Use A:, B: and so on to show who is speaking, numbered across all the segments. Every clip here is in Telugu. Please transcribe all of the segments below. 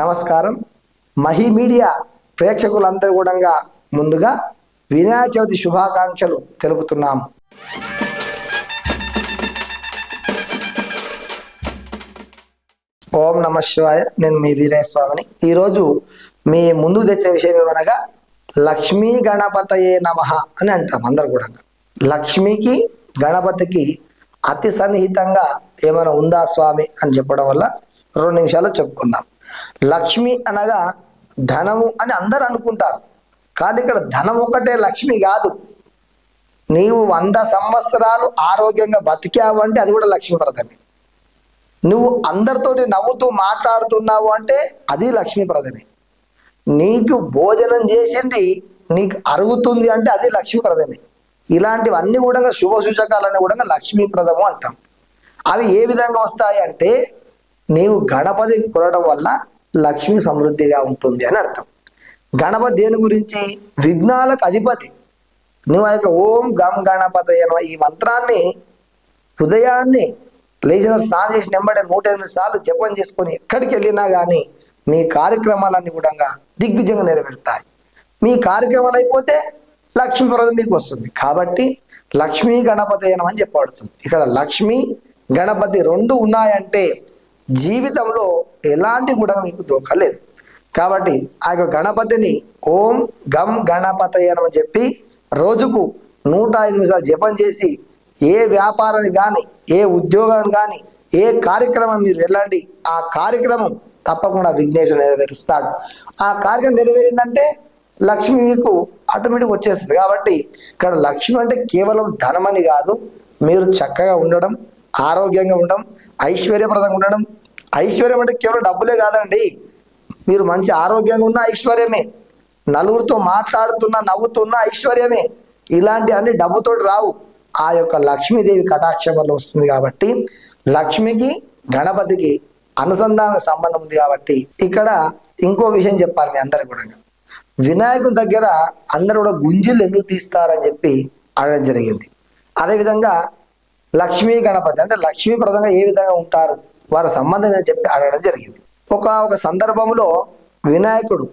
A: నమస్కారం. మహి మీడియా ప్రేక్షకులందరూ కూడా ముందుగా వినాయక చవితి శుభాకాంక్షలు తెలుపుతున్నాం. ఓం నమ శివాయ. నేను మీ వీరేస్వామిని. ఈరోజు మీ ముందు తెచ్చిన విషయం ఏమనగా లక్ష్మీ గణపతయే నమ అని అంటాం అందరు కూడా లక్ష్మికి గణపతికి అతి సన్నిహితంగా ఏమైనా ఉందా స్వామి అని చెప్పడం వల్ల రెండు నిమిషాలు చెప్పుకుందాం. లక్ష్మి అనగా ధనము అని అందరు అనుకుంటారు. కానీ ఇక్కడ ధనం ఒకటే లక్ష్మి కాదు. నీవు వంద సంవత్సరాలు ఆరోగ్యంగా బతికావు అంటే అది కూడా లక్ష్మీప్రదమే నువ్వు అందరితోటి నవ్వుతూ మాట్లాడుతున్నావు అంటే అది లక్ష్మీప్రదమే నీకు భోజనం చేసింది నీకు అరుగుతుంది అంటే అది లక్ష్మీప్రదమే ఇలాంటివన్నీ కూడా శుభ సూచకాలన్నీ కూడా లక్ష్మీప్రదము అంటాం. అవి ఏ విధంగా వస్తాయి అంటే నీవు గణపతి కొనడం వల్ల లక్ష్మి సమృద్ధిగా ఉంటుంది అని అర్థం. గణపతి దేని గురించి? విఘ్నాలకు అధిపతి. నువ్వు ఆ యొక్క ఓం గం గణపతి అన్న ఈ మంత్రాన్ని హృదయాన్ని లేచిన స్నానం చేసి నెంబడి నూట ఎనిమిది సార్లు జపం చేసుకొని ఎక్కడికి వెళ్ళినా కానీ మీ కార్యక్రమాలన్నీ కూడా దిగ్విజయంగా నెరవేరుతాయి. మీ కార్యక్రమాలు అయిపోతే లక్ష్మీ ప్రదం మీకు వస్తుంది. కాబట్టి లక్ష్మీ గణపతి అని చెప్పబడుతుంది. ఇక్కడ లక్ష్మి గణపతి రెండు ఉన్నాయంటే జీవితంలో ఎలాంటి కూడా మీకు దోకలేదు కాబట్టి ఆ యొక్క గణపతిని ఓం గం గణపతి అని చెప్పి రోజుకు నూట ఎనిమిది సార్లు జపం చేసి ఏ వ్యాపారాన్ని కానీ ఏ ఉద్యోగాన్ని కానీ ఏ కార్యక్రమం మీరు వెళ్ళండి ఆ కార్యక్రమం తప్పకుండా విఘ్నేశ్వరు నెరవేరుస్తాడు. ఆ కార్యక్రమం నెరవేరిందంటే లక్ష్మి మీకు ఆటోమేటిక్ వచ్చేస్తుంది. కాబట్టి ఇక్కడ లక్ష్మి అంటే కేవలం ధనమని కాదు మీరు చక్కగా ఉండడం ఆరోగ్యంగా ఉండడం ఐశ్వర్యప్రదంగా ఉండడం. ఐశ్వర్యం అంటే కేవలం డబ్బులే కాదండి. మీరు మంచి ఆరోగ్యంగా ఉన్న ఐశ్వర్యమే. నలుగురితో మాట్లాడుతున్న నవ్వుతున్న ఐశ్వర్యమే. ఇలాంటి అన్ని డబ్బుతో రావు. ఆ యొక్క లక్ష్మీదేవి కటాక్షం వల్ల వస్తుంది కాబట్టి లక్ష్మికి గణపతికి అనుసంధాన సంబంధం ఉంది కాబట్టి ఇక్కడ ఇంకో విషయం చెప్పాలి మీ అందరికి కూడా. వినాయకుని దగ్గర అందరూ కూడా గుంజులు ఎందుకు తీస్తారని చెప్పి అడగడం జరిగింది. అదేవిధంగా లక్ష్మీ గణపతి అంటే లక్ష్మీప్రదంగా ఏ విధంగా ఉంటారు? వారి సంబంధం అని చెప్పి అడగడం జరిగింది. ఒక ఒక సందర్భంలో వినాయకుడు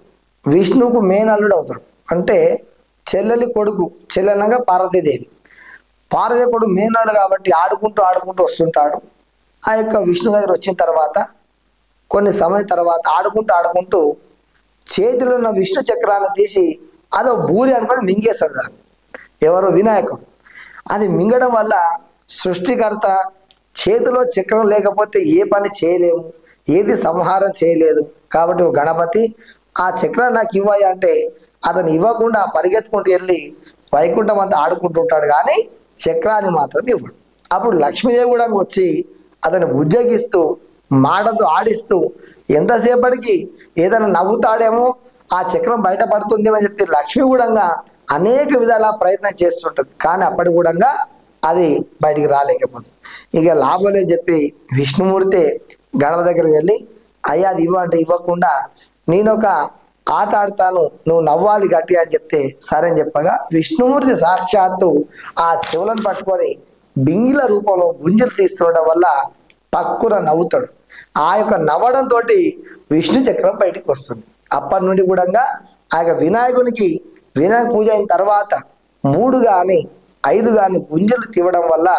A: విష్ణువుకు మేనల్లుడు అవుతాడు. అంటే చెల్లెలి కొడుకు చెల్లెలంగా పార్వతీదేవి. పార్వతీ కొడుకు మేనాడు కాబట్టి ఆడుకుంటూ ఆడుకుంటూ వస్తుంటాడు. ఆ యొక్క విష్ణు దగ్గర వచ్చిన తర్వాత కొన్ని సమయం తర్వాత ఆడుకుంటూ ఆడుకుంటూ చేతిలో ఉన్న విష్ణు చక్రాన్ని తీసి అదో బూరి అనుకొని మింగేస్తాడు దాన్ని. ఎవరు? వినాయకుడు. అది మింగడం వల్ల సృష్టికర్త చేతిలో చక్రం లేకపోతే ఏ పని చేయలేము ఏది సంహారం చేయలేదు. కాబట్టి ఓ గణపతి ఆ చక్రం నాకు ఇవ్వాలి అంటే అతను ఇవ్వకుండా పరిగెత్తుకుంటూ వెళ్ళి వైకుంఠం అంతా ఆడుకుంటుంటాడు కానీ చక్రాన్ని మాత్రం ఇవ్వడు. అప్పుడు లక్ష్మీదేవి కూడా వచ్చి అతను ఉద్యోగిస్తూ మాటతో ఆడిస్తూ ఎంతసేపటికి ఏదైనా నవ్వుతాడేమో ఆ చక్రం బయటపడుతుందేమో చెప్పి లక్ష్మి కూడా అనేక విధాల ప్రయత్నం చేస్తుంటుంది. కానీ అప్పటి కూడా అది బయటికి రాలేకపోతుంది ఇక లాభం చెప్పి విష్ణుమూర్తి గణప దగ్గరికి వెళ్ళి అయ్యా అది ఇవ్వంటే ఇవ్వకుండా నేను ఒక ఆట ఆడతాను నువ్వు నవ్వాలి గట్టి అని చెప్తే సరే అని చెప్పగా విష్ణుమూర్తి సాక్షాత్తు ఆ చెవులను పట్టుకొని బింగిల రూపంలో గుంజలు తీస్తుండడం వల్ల పక్కున నవ్వుతాడు. ఆ యొక్క నవ్వడంతో విష్ణు చక్రం బయటికి వస్తుంది. అప్పటి నుండి కూడా ఆ యొక్క వినాయకునికి వినాయక పూజ అయిన తర్వాత మూడు కానీ ఐదు కానీ గుంజలు తీవడం వల్ల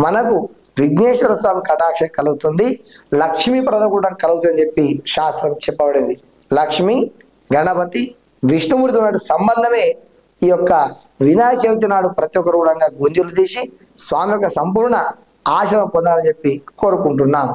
A: మనకు విఘ్నేశ్వర స్వామి కటాక్షం కలుగుతుంది లక్ష్మీప్రద కూడా కలుగుతుందని చెప్పి శాస్త్రం చెప్పబడింది. లక్ష్మి గణపతి విష్ణుమూర్తి ఉన్న సంబంధమే ఈ యొక్క వినాయక చవితి నాడు ప్రతి ఒక్కరు కూడా గుంజలు తీసి స్వామి యొక్క సంపూర్ణ ఆశ్రమం పొందాలని చెప్పి కోరుకుంటున్నాను